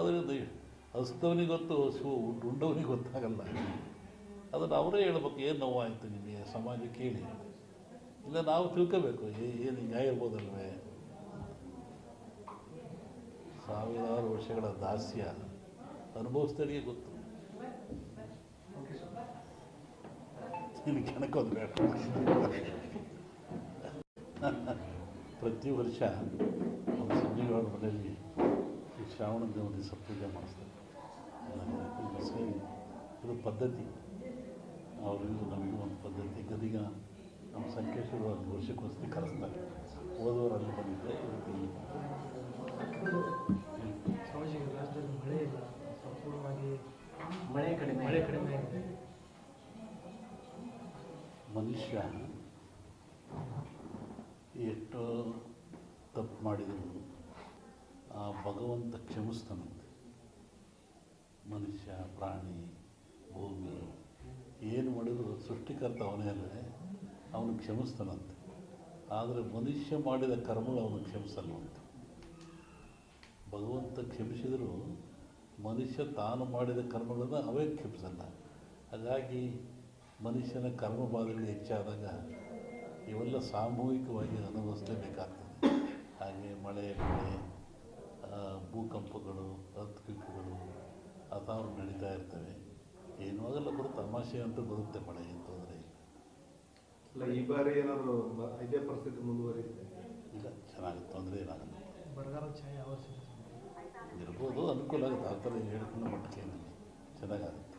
ಅದರಿಂದ ಹಸಿದವನಿಗೆ ಗೊತ್ತು ಹಸು ಉಂಡವನಿಗೆ ಗೊತ್ತಾಗಲ್ಲ. ಅದನ್ನು ಅವರೇ ಹೇಳ್ಬೇಕು, ಏನು ನೋವಾಯಿತು ನಿಮಗೆ ಸಮಾಜ ಕೇಳಿ. ಇಲ್ಲ, ನಾವು ತಿಳ್ಕೋಬೇಕು ಏನು ನ್ಯಾಯ ಇರ್ಬೋದಲ್ವೇ? ಸಾವಿರಾರು ವರ್ಷಗಳ ದಾಸ್ಯ ಅನುಭವಿಸಿದವರಿಗೆ ಗೊತ್ತು. ಕೆಣಕೋದು ಬೇಡ. ಪ್ರತಿ ವರ್ಷ ಸಂಜೀವನ ಮನೆಯಲ್ಲಿ ಶ್ರಾವಣ ದೇವ ದಿವಸ ಪೂಜೆ ಮಾಡಿಸ್ತಾರೆ. ಇದು ಪದ್ಧತಿ. ಅವರಿಗೂ ನಮಗೂ ಒಂದು ಪದ್ಧತಿ. ಗದಿಗ ನಮ್ಮ ಸಂಕೇಶ್ವರ ಒಂದು ವರ್ಷಕ್ಕೋಸ್ತಿ ಕರೆಸ್ತಾರೆ. ಓದೋರು ಅಲ್ಲಿ ಬಂದಿದ್ದೆ ಇವತ್ತು ಮಳೆ ಇಲ್ಲ. ಸಂಪೂರ್ಣವಾಗಿ ಮಳೆ ಕಡಿಮೆ ಮಳೆ ಕಡಿಮೆ ಮನುಷ್ಯ ಎಷ್ಟೋ ತಪ್ಪು ಮಾಡಿದರು. ಭಗವಂತ ಕ್ಷಮಿಸ್ತಾನಂತೆ. ಮನುಷ್ಯ, ಪ್ರಾಣಿ ಭೂಮಿ ಏನು ಮಾಡಿದ್ರು ಸೃಷ್ಟಿಕರ್ತ ಅವನೇ ಅಲ್ಲದೆ ಅವನು ಕ್ಷಮಿಸ್ತಾನಂತೆ. ಆದರೆ ಮನುಷ್ಯ ಮಾಡಿದ ಕರ್ಮಗಳು ಅವನು ಕ್ಷಮಿಸಲ್ವಂತೆ. ಭಗವಂತ ಕ್ಷಮಿಸಿದರೂ ಮನುಷ್ಯ ತಾನು ಮಾಡಿದ ಕರ್ಮಗಳನ್ನು ಅವೇ ಕ್ಷಮಿಸಲ್ಲ. ಹಾಗಾಗಿ ಮನುಷ್ಯನ ಕರ್ಮ ಬಾಧೆಗಳು ಹೆಚ್ಚಾದಾಗ ಇವೆಲ್ಲ ಸಾಮೂಹಿಕವಾಗಿ ಅನುಭವಿಸಲೇಬೇಕಾಗ್ತದೆ ಹಾಗೆ ಮಳೆ ಬೆಳೆ ಭೂಕಂಪಗಳು ಅರ್ಥಕ್ವಿಕ್ಗಳು ಅಥಾವು ನಡೀತಾ ಇರ್ತವೆ. ಏನೂ ಆಗಲ್ಲ ಬರುತ್ತೆ ತಮಾಷೆ ಅಂತೂ ಬರುತ್ತೆ ಮಳೆ ಏನು ತೊಂದರೆ ಇಲ್ಲ ಅಲ್ಲ ಈ ಬಾರಿ ಏನಾದರೂ ಬ- ಇದೇ ಪರಿಸ್ಥಿತಿ ಮುಂದುವರಿಯುತ್ತೆ? ಇಲ್ಲ ಚೆನ್ನಾಗಿ ತೊಂದರೆ ಏನಾಗಲ್ಲ ಬರಗಾಲ ಛಾಯೆ ಆವರಿಸಿದೆ ಇರ್ಬೋದು ಅನುಕೂಲ ಆಗುತ್ತೆ. ಆ ಥರ ಹೇಳ್ಕೊಂಡು ಮಟ್ಟಕ್ಕೆ ಏನಿಲ್ಲ. ಚೆನ್ನಾಗಾಗುತ್ತೆ.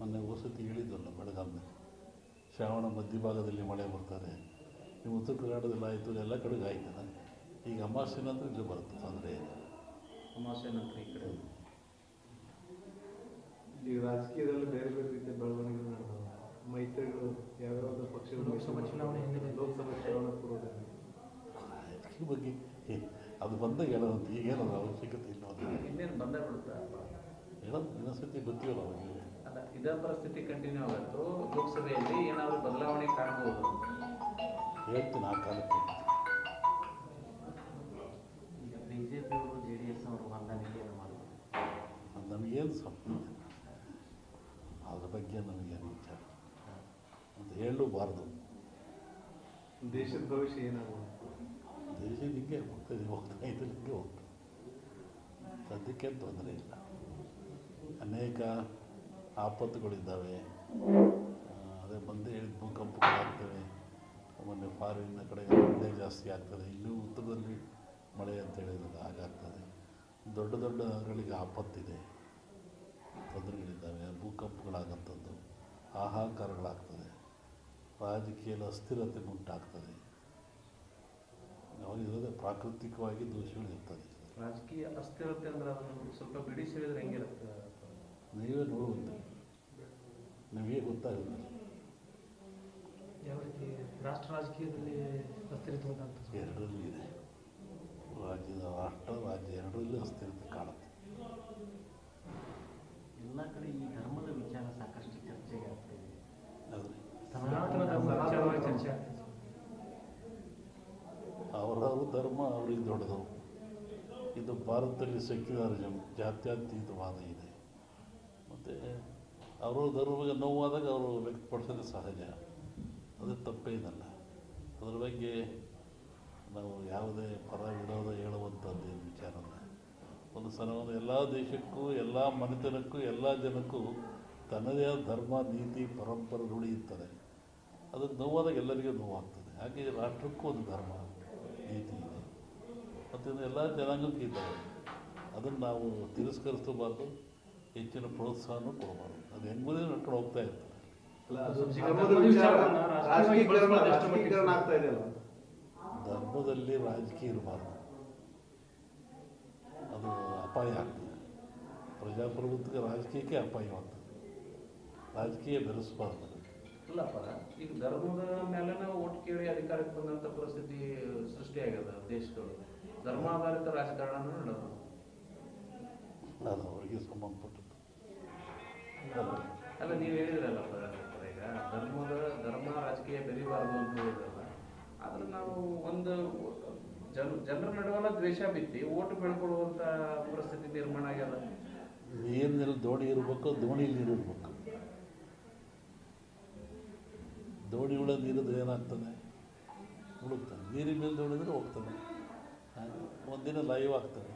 ಮೊನ್ನೆ ವಸತಿ ಹೇಳಿದ್ದಲ್ಲ ಬೆಳಗಾವಿನಲ್ಲಿ. ಶ್ರಾವಣ ಮಧ್ಯಭಾಗದಲ್ಲಿ ಮಳೆ ಬರ್ತಾರೆ. ನೀವು ಉತ್ತರ ಕರ್ನಾಟಕದಲ್ಲಿ ಆಯಿತು ಎಲ್ಲ ಕಡೆಗೆ ಆಯ್ತಲ್ಲ ಈಗ ಅಮಾವಾಸ್ಯೆ ನಂತರ ಇಲ್ಲಿ ಬರುತ್ತೆ ತೊಂದರೆ ಇಲ್ಲ. ಅಮಾವಾಸ್ಯೆ ನಂತರ ಈ ಕಡೆ. ಈಗ ರಾಜಕೀಯದಲ್ಲಿ ಬೇರೆ ಬೇರೆ ರೀತಿಯ ಬೆಳವಣಿಗೆಗಳು ನಡೆದವು. ಮೈತ್ರಿಗಳು ಯಾವ್ಯಾವ ಪಕ್ಷಗಳು ಲೋಕಸಭಾ ಚುನಾವಣೆ ಹಿನ್ನೆಲೆ. ಲೋಕಸಭಾ ಚುನಾವಣೆ ಪೂರ್ವದಲ್ಲಿ ಈ ಬಗ್ಗೆ ಅದು ಬಂದಾಗ ಹೇಳೋದು ಈಗೇನದು ಅವಶ್ಯಕತೆ ಇಲ್ಲ ಇನ್ನೇನು ಬಂದೇ ಬಿಡುತ್ತಾ? ಹೇಳೋದು ಇನ್ನೊಂದ್ಸತಿ ಗೊತ್ತಿಲ್ಲ ಅವಾಗ ಅಲ್ಲ ಇದೇ ಪರಿಸ್ಥಿತಿ ಕಂಟಿನ್ಯೂ ಆಗುತ್ತೋ ಲೋಕಸಭೆಯಲ್ಲಿ ಏನಾದರೂ ಬದಲಾವಣೆ ಕಾಣಬಹುದು ಹೇಳ್ತೀನಿ ಆ ಕಾಲಕ್ಕೆ. ಸಂಬಂಧ ಅದ್ರ ಬಗ್ಗೆ ನಮಗೇನು ವಿಚಾರ ಅಂತ ಹೇಳಲೂಬಾರ್ದು ದೇಶದ ಭವಿಷ್ಯ ಏನಾಗುತ್ತೆ ದೇಶ ಹಿಂಗೆ ಹೋಗ್ತದೆ ಹೋಗ್ತಾ ಇದ್ರೆ ಹಿಂಗೆ ಹೋಗ್ತದೆ. ಸದ್ಯಕ್ಕೆ ತೊಂದರೆ ಇಲ್ಲ. ಅನೇಕ ಆಪತ್ತುಗಳಿದ್ದಾವೆ ಅದೇ ಬಂದೇ ಹೇಳಿದ ಭೂಕಂಪಗಳಾಗ್ತವೆ ಮೊನ್ನೆ ಫಾರಿನ್ನ ಕಡೆ ಮಳೆ ಜಾಸ್ತಿ ಆಗ್ತದೆ. ಇಲ್ಲಿ ಉತ್ತರದಲ್ಲಿ ಮಳೆ ಅಂತ ಹೇಳಿದ್ರೆ ಹಾಗಾಗ್ತದೆ ದೊಡ್ಡ ದೊಡ್ಡ ನಗರಗಳಿಗೆ ಆಪತ್ತಿದೆ. ತೊಂದರೆಗಳಿದ್ದಾವೆ ಭೂಕಂಪಗಳಾಗಂಥದ್ದು ಹಾಹಾಕಾರಗಳಾಗ್ತದೆ ರಾಜಕೀಯದ ಅಸ್ಥಿರತೆ ಉಂಟಾಗ್ತದೆ. ಅವಾಗ ಇರೋದೇ ಪ್ರಾಕೃತಿಕವಾಗಿ ದೋಷಗಳು ಇರ್ತದೆ ರಾಜಕೀಯ ಅಸ್ಥಿರತೆ ಅಂದ್ರೆ ಅದನ್ನು ಸ್ವಲ್ಪ ಬಿಡಿಸಿ ಹೇಳಿದ್ರೆ ಹೆಂಗಿರುತ್ತೆ? ನೀವೇ ನೋಡುವಂತೆ. ನಿಮಗೆ ಗೊತ್ತಾಗುತ್ತೆ ಯಾವ ರೀತಿ ರಾಷ್ಟ್ರ ರಾಜಕೀಯದಲ್ಲಿ ಅಸ್ಥಿರತೆ ಎರಡರಲ್ಲೂ ಇದೆ ರಾಜ್ಯದ ರಾಷ್ಟ್ರ ರಾಜ್ಯ ಎರಡರಲ್ಲೂ ಅಸ್ಥಿರತೆ ಕಾಣುತ್ತೆ. ಎಲ್ಲ ಕಡೆ ಈ ಧರ್ಮದ ವಿಚಾರ ಸಾಕಷ್ಟು ಚರ್ಚೆಗೆ ಆಗ್ತಾ ಇದೆ. ಆದರೆ ಧರ್ಮ ವಿಚಾರವಾಗಿ ಚರ್ಚೆ ಅವರವ್ರ ಧರ್ಮ ಅವ್ರಿಗೆ ದೊಡ್ಡದು. ಇದು ಭಾರತದಲ್ಲಿ ಸೆಕ್ಯುಲರಿಸಮ್ ಜಾತ್ಯತೀತವಾದ ಇದೆ. ಮತ್ತು ಅವರ ಧರ್ಮಕ್ಕೆ ನೋವಾದಾಗ ಅವರು ವ್ಯಕ್ತಪಡಿಸೋದು ಸಹಜ. ಅದು ತಪ್ಪೇನಲ್ಲ ಅದ್ರ ಬಗ್ಗೆ ನಾವು ಯಾವುದೇ ಪರ ವಿರೋಧ ಹೇಳುವಂಥದ್ದೇನು ವಿಚಾರ ಅಲ್ಲ. ಒಂದು ಸಲ ಒಂದು ಎಲ್ಲ ದೇಶಕ್ಕೂ ಎಲ್ಲ ಮನೆತನಕ್ಕೂ ಎಲ್ಲ ಜನಕ್ಕೂ ತನ್ನದೇ ಆದ ಧರ್ಮ ನೀತಿ ಪರಂಪರೆ ರೂಢಿ ಅದು ಅದಕ್ಕೆ ನೋವಾದಾಗ ಎಲ್ಲರಿಗೂ ನೋವಾಗ್ತದೆ. ಹಾಗೆ ರಾಷ್ಟ್ರಕ್ಕೂ ಒಂದು ಧರ್ಮ ನೀತಿ ಇದೆ. ಮತ್ತು ಇದು ಎಲ್ಲ ಜನಾಂಗಕ್ಕೂ ಇದ್ದಾವೆ ಅದನ್ನು ನಾವು ತಿರಸ್ಕರಿಸಬಾರ್ದು. ಹೆಚ್ಚಿನ ಪ್ರೋತ್ಸಾಹನೂ ಕೊಡಬಾರ್ದು. ಅದು ಹೆಂಗುದೇ ನಡ್ಕೊಂಡು ಹೋಗ್ತಾ ಇರ್ತದೆ. ಧರ್ಮದಲ್ಲಿ ರಾಜಕೀಯ ಈಗ ಅಪಾಯ. ಆಗ್ತದೆ ಪ್ರಜಾಪ್ರಭುತ್ವಕ್ಕೆ ರಾಜಕೀಯಕ್ಕೆ ಅಪಾಯವಾಗ್ತದೆ ರಾಜಕೀಯ ಬೆರೆಸಬಾರ್ದು. ಇಲ್ಲಪ್ಪ ಈಗ ಧರ್ಮದ ಮೇಲೆ ನಾವು ಓಟ್ ಕೇಳಿ ಅಧಿಕಾರಕ್ಕೆ ಬಂದಂಥ ಪರಿಸ್ಥಿತಿ ಸೃಷ್ಟಿಯಾಗ್ಯದ ದೇಶಗಳು ಧರ್ಮಾಧಾರಿತ ರಾಜಕಾರಣ ನಡೆದು ಅದು. ಅವರಿಗೆ ಸಂಬಂಧಪಟ್ಟದ್ದು. ಅಲ್ಲ ನೀವು ಹೇಳಿದ್ರಲ್ಲಪ್ಪ ಈಗ ಧರ್ಮದ ಧರ್ಮ ರಾಜಕೀಯ ಬೆರಿಬಾರ್ದು ಅಂತ ಹೇಳಿದ್ರಲ್ಲ. ಆದರೆ ನಾವು ಒಂದು ಜನ ಜನರ ನಡುವೆಲ್ಲ ದ್ವೇಷ ಬಿತ್ತಿ ಓಟು ಬೆಳ್ಕೊಳ್ಳುವಂತ ಪರಿಸ್ಥಿತಿ ನಿರ್ಮಾಣ ಆಗ್ಯದ? ನೀರಿನಲ್ಲಿ ದೋಣಿ ಇರಬೇಕು ದೋಣಿ ನೀರು ಇರಬೇಕು. ದೋಣಿ ಒಳಗೆ ನೀರಿದ್ರೆ ಏನಾಗ್ತದೆ? ಮುಳುಗ್ತದೆ ನೀರಿನ ಮೇಲೆ ದೋಣಿದ್ರೆ ಹೋಗ್ತದೆ. ಆ, ಒಂದಿನ ಲೈವ್ ಆಗ್ತದೆ.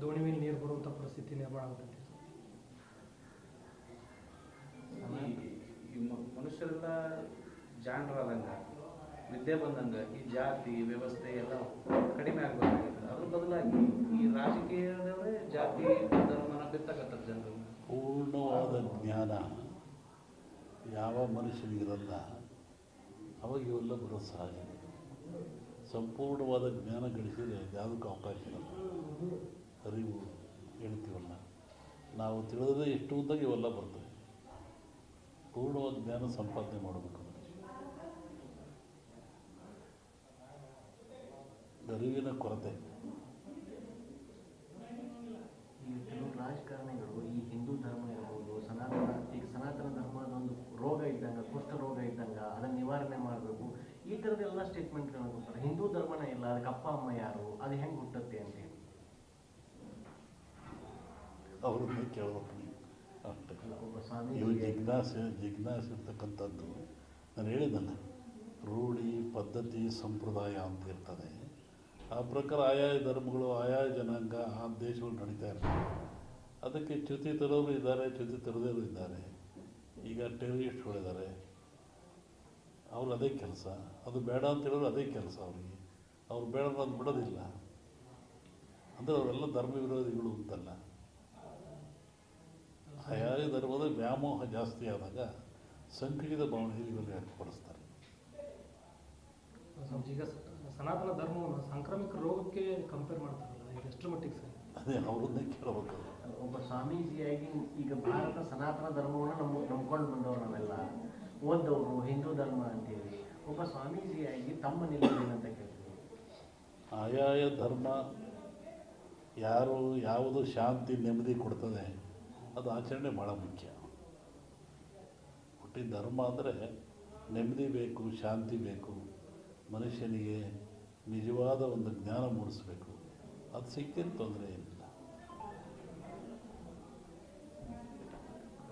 ದೋಣಿ ಮೇಲೆ ನೀರು ಬರುವಂಥ ಪರಿಸ್ಥಿತಿ ನಿರ್ಮಾಣ ಆಗುತ್ತೆ ಮನುಷ್ಯರೆಲ್ಲ ಜಾಣರಾದಂಗ. ವಿದ್ಯೆ ಬಂದಂಗೆ ಈ ಜಾತಿ, ವ್ಯವಸ್ಥೆ ಎಲ್ಲ ಕಡಿಮೆ ಆಗಬೇಕಾಗಿತ್ತು. ಅದ್ರ ಬದಲಾಗಿ ಈ ರಾಜಕೀಯದವರೇ ಜಾತಿ ಧರ್ಮನ ಬಿತ್ತಕತ್ತಾರ ಜನರು. ಪೂರ್ಣವಾದ ಜ್ಞಾನ ಯಾವ ಮನುಷ್ಯನಿಗಿರಲ್ಲ ಅವಾಗ ಇವೆಲ್ಲ ಬರೋದು ಸಹಜ. ಸಂಪೂರ್ಣವಾದ ಜ್ಞಾನ ಗಳಿಸಿದರೆ ಯಾವುದಕ್ಕೂ ಅವಕಾಶ ಇರಲ್ಲ ಅರಿವು ಹೇಳ್ತೀವಲ್ಲ ನಾವು ತಿಳಿದ್ರೆ ಎಷ್ಟು ಉದ್ದಾಗ ಇವೆಲ್ಲ ಬರ್ತವೆ. ಪೂರ್ಣವಾದ ಜ್ಞಾನ ಸಂಪಾದನೆ ಮಾಡಬೇಕು. ಅರಿವಿನ ಕೊರತೆ. ಈಗ ಕೆಲವು ರಾಜಕಾರಣಿಗಳು ಈ ಹಿಂದೂ ಧರ್ಮ ಇರ್ಬೋದು ಸನಾತನ ಈಗ ಸನಾತನ ಧರ್ಮದ ಒಂದು ರೋಗ ಇದ್ದಂಗೆ ಕುಷ್ಠ ರೋಗ ಇದ್ದಂಗ ಅದನ್ನ ನಿವಾರಣೆ ಮಾಡಬೇಕು. ಈ ಥರದ್ದೆಲ್ಲ ಸ್ಟೇಟ್ಮೆಂಟ್ ಕೊಡ್ತಾರೆ. ಹಿಂದೂ ಧರ್ಮನ ಇಲ್ಲ ಅದಕ್ಕೆ ಅಪ್ಪ ಅಮ್ಮ ಯಾರು ಅದು ಹೆಂಗೆ ಹುಟ್ಟುತ್ತೆ ಅಂತ ಹೇಳಿ. ಅವ್ರನ್ನೇ ಕೇಳ್ಬೇಕು ಇವು ಜಿಜ್ಞಾಸೆ ಜಿಜ್ಞಾಸೆ ಇರ್ತಕ್ಕಂಥದ್ದು. ನಾನು ಹೇಳಿದ್ದಲ್ಲ ರೂಢಿ ಪದ್ಧತಿ ಸಂಪ್ರದಾಯ ಅಂತ ಇರ್ತದೆ. ಆ ಪ್ರಕಾರ ಆಯಾಯ ಧರ್ಮಗಳು, ಆಯಾಯ ಜನಾಂಗ ಆ ದೇಶಗಳು ನಡೀತಾ ಇರ್ತವೆ. ಅದಕ್ಕೆ ಚ್ಯುತಿ ತರೋರು ಇದ್ದಾರೆ, ಚ್ಯುತಿ ತರದೇರು ಇದ್ದಾರೆ. ಈಗ ಟೆರರಿಸ್ಟ್ಗಳಿದ್ದಾರೆ ಅವ್ರು ಅದೇ ಕೆಲಸ. ಅದು ಬೇಡ ಅಂತ ಹೇಳಿದ್ರು ಅದೇ ಕೆಲಸ ಅವ್ರಿಗೆ. ಅವ್ರು ಬೇಡ ಅಂತ ಬಿಡೋದಿಲ್ಲ. ಅಂದರೆ ಅವರೆಲ್ಲ ಧರ್ಮ ವಿರೋಧಿಗಳು ಅಂತಲ್ಲ. ಆಯಾ ಧರ್ಮದ ವ್ಯಾಮೋಹ ಜಾಸ್ತಿ ಆದಾಗ ಸಂಕುಚಿತ ಭಾವನೆಯಲ್ಲಿ ಈಗ ಸ- ಸನಾತನ ಧರ್ಮವನ್ನು ಸಾಂಕ್ರಾಮಿಕ ರೋಗಕ್ಕೆ ಕಂಪೇರ್ ಮಾಡ್ತಾರಲ್ಲ ಇದು ಎಷ್ಟರ ಮಟ್ಟಿಗೆ ಸರಿ? ಅದೇ ಅವರನ್ನೇ ಕೇಳಬೇಕು. ಒಬ್ಬ ಸ್ವಾಮೀಜಿಯಾಗಿ ಈಗ ಭಾರತ ಸನಾತನ ಧರ್ಮವನ್ನು ನಮ್ಮ ನಂಬ್ಕೊಂಡು ಬಂದವರು ನಾವೆಲ್ಲ ಓದ್ದವರು ಹಿಂದೂ ಧರ್ಮ ಅಂತೇಳಿ ಒಬ್ಬ ಸ್ವಾಮೀಜಿಯಾಗಿ ತಮ್ಮ ನಿಲುವೇನಂತ ಕೇಳ್ತೀವಿ ಆಯಾಯ ಧರ್ಮ ಯಾರು ಯಾವುದು ಶಾಂತಿ ನೆಮ್ಮದಿ ಕೊಡ್ತದೆ ಅದು ಆಚರಣೆ ಭಾಳ ಮುಖ್ಯ. ಹುಟ್ಟಿದ ಧರ್ಮ ಅಂದರೆ ನೆಮ್ಮದಿ ಬೇಕು ಶಾಂತಿ ಬೇಕು. ಮನುಷ್ಯನಿಗೆ ನಿಜವಾದ ಒಂದು ಜ್ಞಾನ ಮೂಡಿಸಬೇಕು. ಅದು ಸಿಕ್ಕಿದ ತೊಂದರೆ ಏನಿಲ್ಲ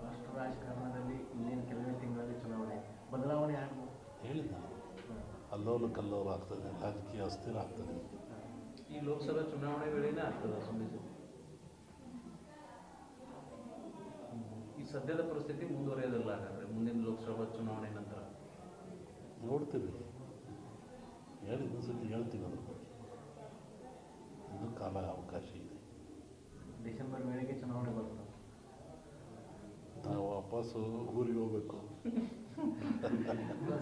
ರಾಷ್ಟ್ರ ರಾಜಕಾರಣದಲ್ಲಿ ಇನ್ನೇನು ಕೆಲವೇ ತಿಂಗಳಲ್ಲಿ ಚುನಾವಣೆ ಬದಲಾವಣೆ ಹೇಳಿದ್ದ ಅಲ್ಲೋಲ ಕಲ್ಲೋಲ ಆಗ್ತದೆ ರಾಜಕೀಯ ಅಸ್ಥಿರ ಆಗ್ತದೆ. ಈ ಲೋಕಸಭಾ ಚುನಾವಣೆ ವೇಳೆನೇ ಆಗ್ತದೆ ಈ ಸದ್ಯದ ಪರಿಸ್ಥಿತಿ ಮುಂದುವರೆಯೋದಿಲ್ಲ ಹಾಗಾದ್ರೆ ಮುಂದಿನ ಲೋಕಸಭಾ ಚುನಾವಣೆ ನಂತರ. ನೋಡ್ತೀವಿ. ಹೇಳಿ ಸುದ್ದಿ ಹೇಳ್ತೀನಿ ಅದ್ರ ಬಗ್ಗೆ ಇನ್ನೂ ಕಾಲ ಅವಕಾಶ ಇದೆ. ಡಿಸೆಂಬರ್ ವೇಳೆಗೆ ಚುನಾವಣೆ ಬರ್ತದೆ ನಾವು ವಾಪಸ್ಸು ಊರಿಗೆ ಹೋಗ್ಬೇಕು.